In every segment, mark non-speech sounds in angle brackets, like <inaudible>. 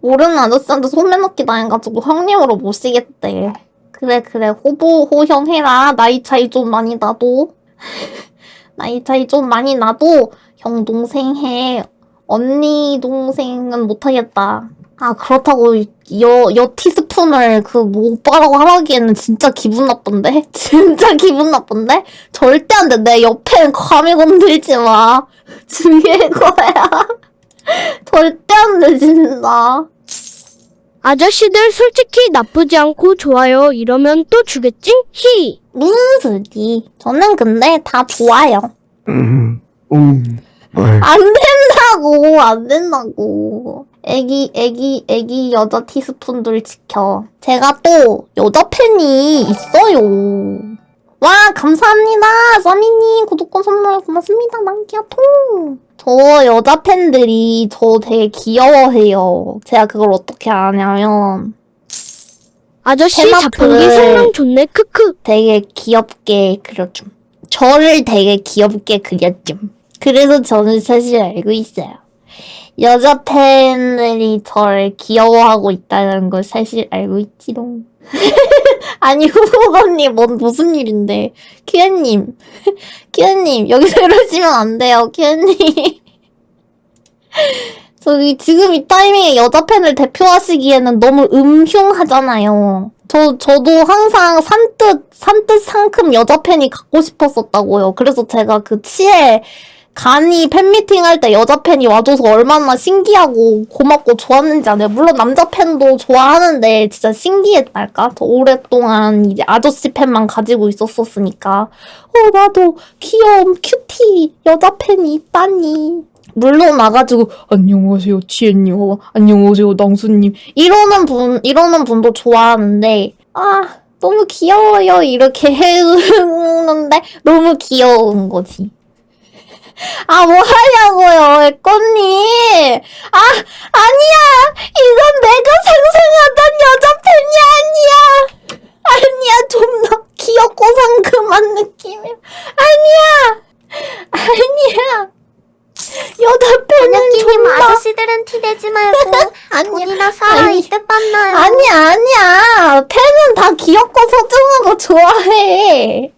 모르는 아저씨한테 소매넣기 당해가지고 형님으로 모시겠대. 그래 그래 호보 호형 해라. 나이 차이 좀 많이 나도. <laughs> 나이 차이 좀 많이 나도 형 동생 해. 언니 동생은 못하겠다. 아 그렇다고 여, 여 티스푼을 그 뭐 오빠라고 하라기에는 진짜 기분 나쁜데? <laughs> 진짜 기분 나쁜데? 절대 안 돼. 내 옆엔 감히 건들지 마. <laughs> 중요한 거야. 절대 안 돼, 진짜. 아저씨들 솔직히 나쁘지 않고 좋아요. 이러면 또 주겠지? 히. 무슨 소리. 저는 근데 다 좋아요. 음, 음, 네. 안 된다고, 안 된다고. 애기, 애기, 애기 여자 티스푼들 지켜. 제가 또 여자 팬이 있어요. 와, 감사합니다. 써미님, 구독권 선물 고맙습니다. 남기야통. 저 여자 팬들이 저 되게 귀여워해요. 제가 그걸 어떻게 아냐면, 아저씨. 자판기 성능 좋네. 크크. 되게 귀엽게 그려줌. 저를 되게 귀엽게 그렸줌. 그래서 저는 사실 알고 있어요. 여자 팬들이 저를 귀여워하고 있다는 걸 사실 알고 있지롱. 아니, 후보건님, 뭔, 무슨 일인데. 키엔님. 키엔님, <laughs> 여기서 이러시면 안 돼요, 키엔님. <laughs> 저기, 지금 이 타이밍에 여자 팬을 대표하시기에는 너무 음흉하잖아요. 저, 저도 항상 산뜻, 산뜻 상큼 여자 팬이 갖고 싶었었다고요. 그래서 제가 그 치에 간이 팬미팅 할 때 여자 팬이 와줘서 얼마나 신기하고 고맙고 좋았는지 아네요. 물론 남자 팬도 좋아하는데 진짜 신기했달까? 저 오랫동안 이제 아저씨 팬만 가지고 있었었으니까. 어, 나도 귀여운 큐티 여자 팬이 있다니. 물론 와가지고 안녕하세요 치엔님, 어, 안녕하세요 낭수님 이러는 분 이러는 분도 좋아하는데 아 너무 귀여워요 이렇게 <laughs> 해주는데 너무 귀여운 거지. <laughs> 아, 뭐 하냐고요, 애꺼님. 아, 아니야. 이건 내가 상상하던 여자 팬이 아니야. 아니야, 좀더 귀엽고 상큼한 느낌이야. 아니야. 아니야. 여자 팬은 좀 더. 아저씨들은 티내지 말고 <laughs> 아니야. 돈이나 사라 아니. 이때 만나요. 아니야, 아니야. 팬은 다 귀엽고 소중하고 좋아해.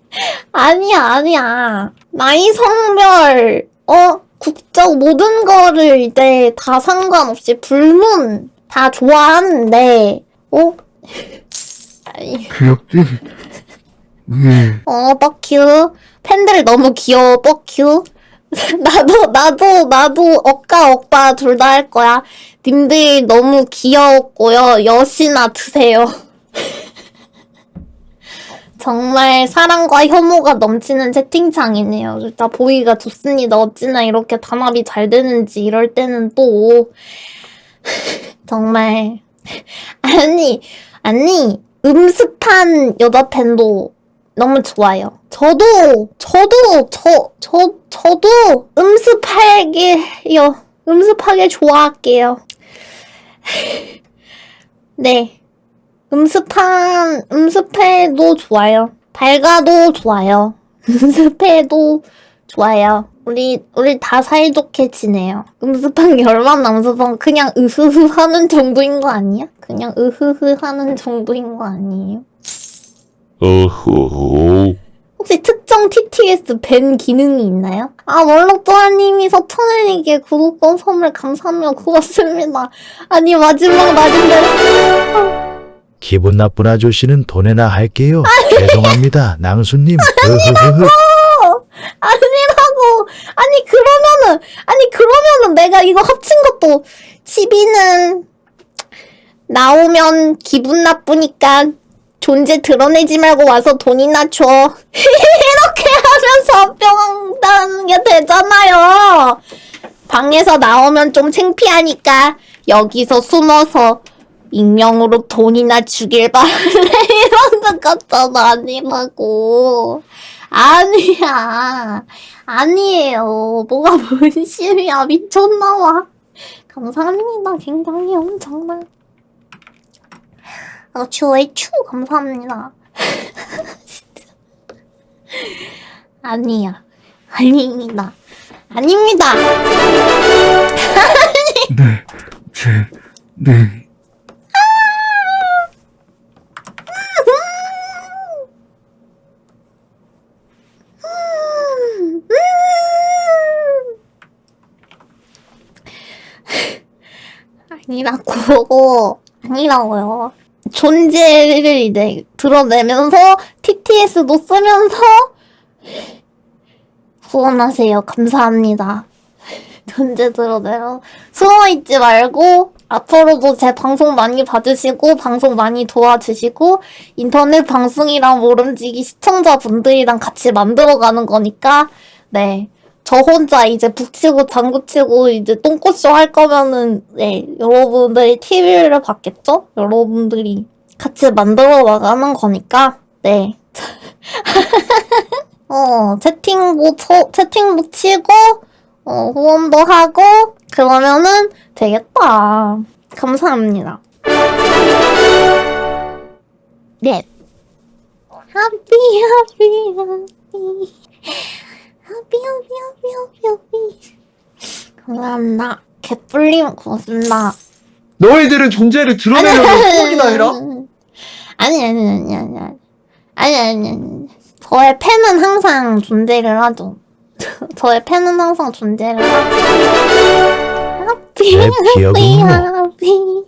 아니야, 아니야. 나이, 성별, 어, 국적, 모든 거를 이제 다 상관없이 불문 다 좋아하는데, 어? 아이, <laughs> 귀엽지? 예, 어, 뻑큐. 팬들 너무 귀여워, 뻑큐. <laughs> 나도, 나도, 나도, 억까, 억빠 둘 다 할 거야. 님들 너무 귀여웠고요. 여신아 드세요. <laughs> 정말 사랑과 혐오가 넘치는 채팅창이네요. 진짜 보기가 좋습니다. 어찌나 이렇게 단합이 잘 되는지 이럴 때는 또 <laughs> 정말 아니 아니 음습한 여자 팬도 너무 좋아요. 저도 저도 저 저 저 도 음습하게요. 음습하게 좋아할게요. <laughs> 네. 음습한, 음습해도 좋아요. 밝아도 좋아요. <laughs> 음습해도 좋아요. 우리, 우리 다 사이좋게 지내요. 음습한 게 얼마나 음습한, 그냥 으흐흐 하는 정도인 거 아니야? 그냥 으흐흐 하는 정도인 거 아니에요? 어허. 혹시 특정 TTS 밴 기능이 있나요? 아, 월록도아님이 서천은에게 구독권 선물 감사하며 고맙습니다. 아니, 마지막 날인데. 기분 나쁜 아저씨는 돈에나 할게요. 죄송합니다, 낭수님. 으흐흐흐. 아니라고. 아니, 그러면은, 아니, 그러면은 내가 이거 합친 것도, 치비는, 나오면 기분 나쁘니까, 존재 드러내지 말고 와서 돈이나 줘. <laughs> 이렇게 하면서 합병한다는 게 되잖아요. 방에서 나오면 좀 창피하니까, 여기서 숨어서, 익명으로 돈이나 주길 바래. <laughs> 이런 것 같잖아, 아니라고. 아니야. 아니에요. 뭐가 본심이야. 미쳤나봐. 감사합니다. 굉장히 엄청나. 아, 추의 추. 감사합니다. <laughs> 아니야. 아닙니다. 아닙니다. <laughs> 네, 제 네. 아니라고 <laughs> 아니라고요. 존재를 이제 드러내면서 TTS도 쓰면서 후원하세요. 감사합니다. <laughs> 존재 드러내요. 숨어있지 말고 앞으로도 제 방송 많이 봐주시고 방송 많이 도와주시고 인터넷 방송이랑 모름지기 시청자분들이랑 같이 만들어가는 거니까 네. 저 혼자 이제 북치고 장구치고 이제 똥꼬쇼 할 거면은 네 여러분들이 TV를 봤겠죠? 여러분들이 같이 만들어 나가는 거니까 네. <laughs> 어 채팅도 쳐, 채팅도 치고 어 후원도 하고 그러면은 되겠다. 감사합니다. 네. 하피 하피 하피 하피 하피 하피 하피 하피 감사합니다. 개뿔림 고맙습니다. 너희들은 존재를 드러내려고 뻑이나 해라? 아니 아니 아니 아니 아니 아니 아니 아니 저의 팬은 항상 존재를 하죠. <laughs> 저의 팬은 항상 존재를 하죠. 하피 내 하피 뭐 하피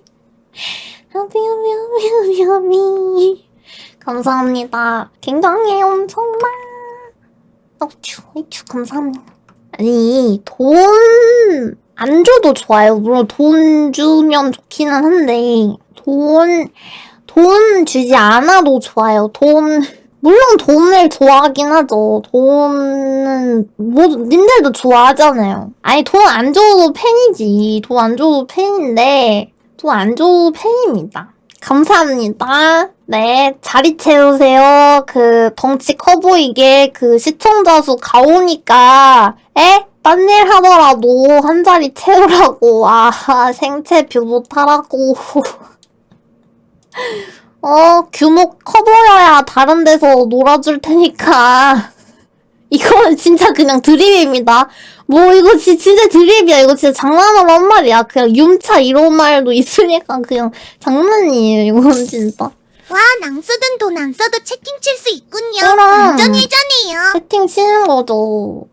하피 하피 하피 하피 감사합니다. 굉장히 엄청나. 어쭈 어쭈 감사합니다. 아니 돈 안 줘도 좋아요. 물론 돈 주면 좋기는 한데 돈 돈 주지 않아도 좋아요. 돈 물론 돈을 좋아하긴 하죠. 돈은 뭐 님들도 좋아하잖아요. 아니 돈 안 줘도 팬이지. 돈 안 줘도 팬인데 돈 안 줘도 팬입니다. 감사합니다. 네, 자리 채우세요. 그 덩치 커 보이게 그 시청자 수 가오니까 에? 딴 일 하더라도 한 자리 채우라고. 아, 생체 뷰 못하라고. <laughs> 어, 규모 커 보여야 다른 데서 놀아줄 테니까. <laughs> 이거는 진짜 그냥 드립입니다. 뭐, 이거 지, 진짜 드립이야. 이거 진짜 장난으로 한 말이야. 그냥 윰차 이런 말도 있으니까 그냥 장난이에요. 이건 진짜. 와, 낭쓰든 돈안 써도 채팅 칠 수 있군요. 그럼. 완전 예전이에요. 채팅 치는 거죠.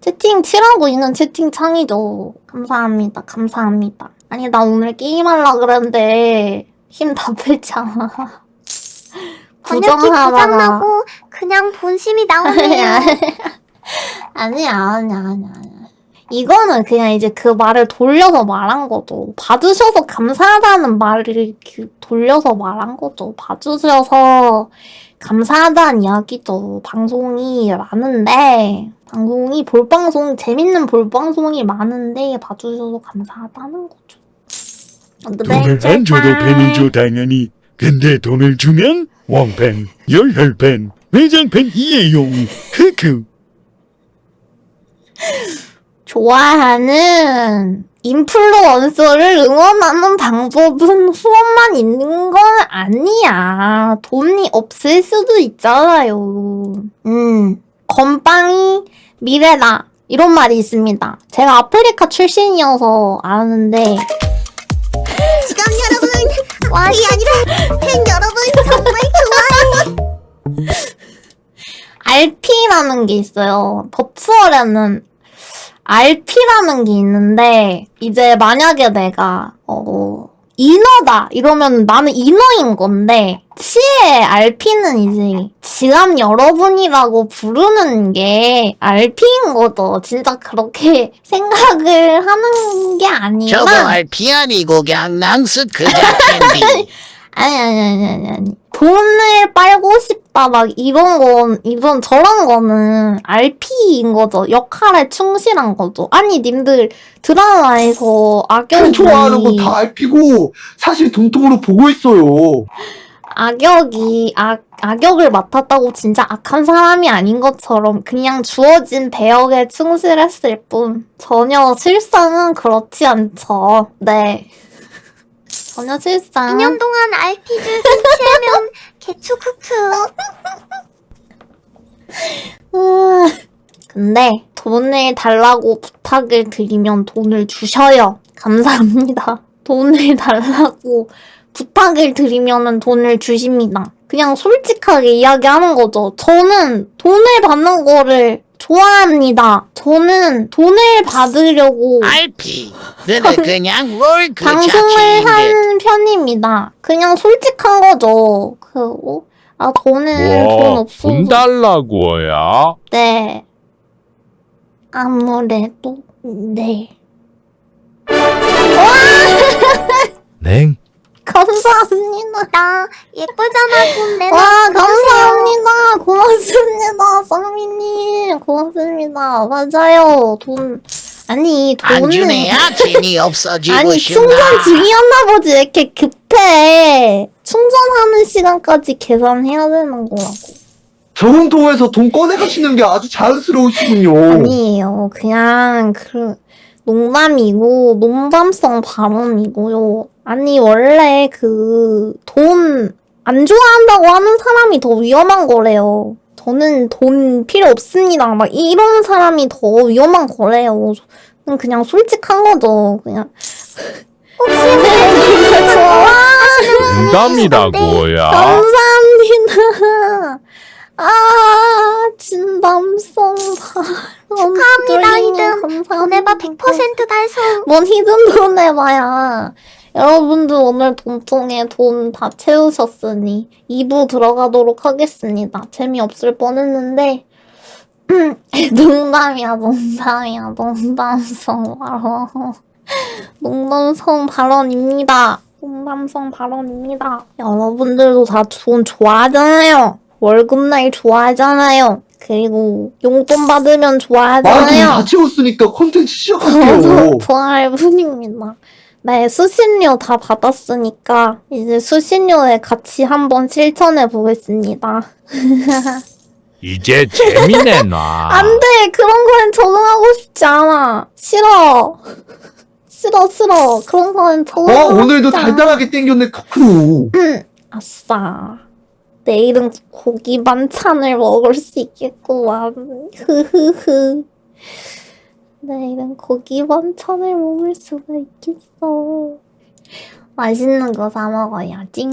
채팅 치라고 있는 채팅창이죠. 감사합니다. 감사합니다. 아니, 나 오늘 게임하려 그랬는데 힘다 뺐잖아. <laughs> 번역기. 고장나고 그냥 본심이 나오네요. <laughs> 아니야, 아니야, 아니야, 아니야. 이거는 그냥 이제 그 말을 돌려서 말한 거죠. 봐주셔서 감사하다는 말을 이렇게 돌려서 말한 거죠. 봐주셔서 감사하다는 이야기죠. 방송이 많은데, 방송이, 볼방송, 재밌는 볼방송이 많은데, 봐주셔서 감사하다는 거죠. 돈을 안 줘도 팬이죠 당연히 근데 돈을 주면 왕팬, 열혈팬, 매장팬 이에용 크크 좋아하는 인플루언서를 응원하는 방법은 후원만 있는 건 아니야. 돈이 없을 수도 있잖아요. 음, 건빵이 미래다. 이런 말이 있습니다. 제가 아프리카 출신이어서 아는데, 지금 여러분, 와이 아니라 팬 여러분 정말 좋아요. RP라는 게 있어요. 버추얼에는 RP라는 게 있는데, 이제 만약에 내가, 어, 인어다! 이러면 나는 인어인 건데, 치의 RP는 이제 지감 여러분이라고 부르는 게 RP인 거죠. 진짜 그렇게 <laughs> 생각을 하는 게 아니라. 저거 RP 아니고 그냥 낭스 그자 <laughs> 캔디 아니, 아니, 아니, 아니, 아니. 돈을 빨고 싶다, 막, 이런 건, 이런, 저런 거는 RP인 거죠. 역할에 충실한 거죠. 아니, 님들, 드라마에서 악역이. 팬 좋아하는 거 다 알피고 사실 동통으로 보고 있어요. 악역이, 악, 악역을 맡았다고 진짜 악한 사람이 아닌 것처럼 그냥 주어진 배역에 충실했을 뿐. 전혀 실상은 그렇지 않죠. 네. 전혀 실상. 2년 동안 RP를 팬치하면 개추쿠쿠. 음, 근데 돈을 달라고 부탁을 드리면 돈을 주셔요. 감사합니다. 돈을 달라고 부탁을 드리면은 돈을 주십니다. 그냥 솔직하게 이야기하는 거죠. 저는 돈을 받는 거를 좋아합니다. 저는 돈을 받으려고 RP 너는 그냥 롤그 방송을 자체인데 하는 편입니다. 그냥 솔직한 거죠. 그, 어? 아, 저는 돈 없어. 돈 달라고요? 네. 아무래도, 네. <laughs> 냉. 감사합니다. 나 예쁘잖아 돈 내놔. 와, 감사합니다. 고맙습니다. 쌍미님. 고맙습니다. 맞아요. 돈, 아니, 안 돈은. 주네야 괜히 없어지고 아니, 싶나 충전 중이었나 보지. 왜 이렇게 급해. 충전하는 시간까지 계산해야 되는 거라고. 저번 통에서 돈 꺼내가시는 게 아주 자연스러우시군요. 아니에요. 그냥 그 농담이고 농담성 발언이고요. 아니 원래 그 돈 안 좋아한다고 하는 사람이 더 위험한 거래요. 저는 돈 필요 없습니다. 막 이런 사람이 더 위험한 거래요. 그냥 솔직한 거죠. 그냥 혹시 네, 좋아. 농담이라고요? 감사합니다. <laughs> 아, 진담성 축하합니다, 히든. 보내봐 100% 달성. 뭔 히든 돈 해봐야. 여러분들 오늘 돈통에 돈 다 채우셨으니 2부 들어가도록 하겠습니다. 재미없을 뻔했는데 <clears throat> 농담이야 농담이야 농담성 발언 <laughs> 농담성 발언입니다. 농담성 발언입니다. 여러분들도 다 돈 좋아하잖아요. 월급날 좋아하잖아요. 그리고 용돈 받으면 좋아하잖아요. 다 채웠으니까 콘텐츠 시작할게요. 좋아할 뿐입니다. 네, 수신료 다 받았으니까 이제 수신료에 같이 한번 실천해 보겠습니다. <laughs> 이제 재미내 놔. 안 돼! 그런 거엔 적응하고 싶지 않아. 싫어. <laughs> 싫어, 싫어. 그런 거엔 어, 적응하고 오늘도 싶지 않아. 달달하게 땡겼네, 크크루. 아싸. 내일은 고기 반찬을 먹을 수 있겠구만. 흐흐흐. 내일은 고기 반찬을 먹을 수가 있겠어. 맛있는 거 사 먹어야지.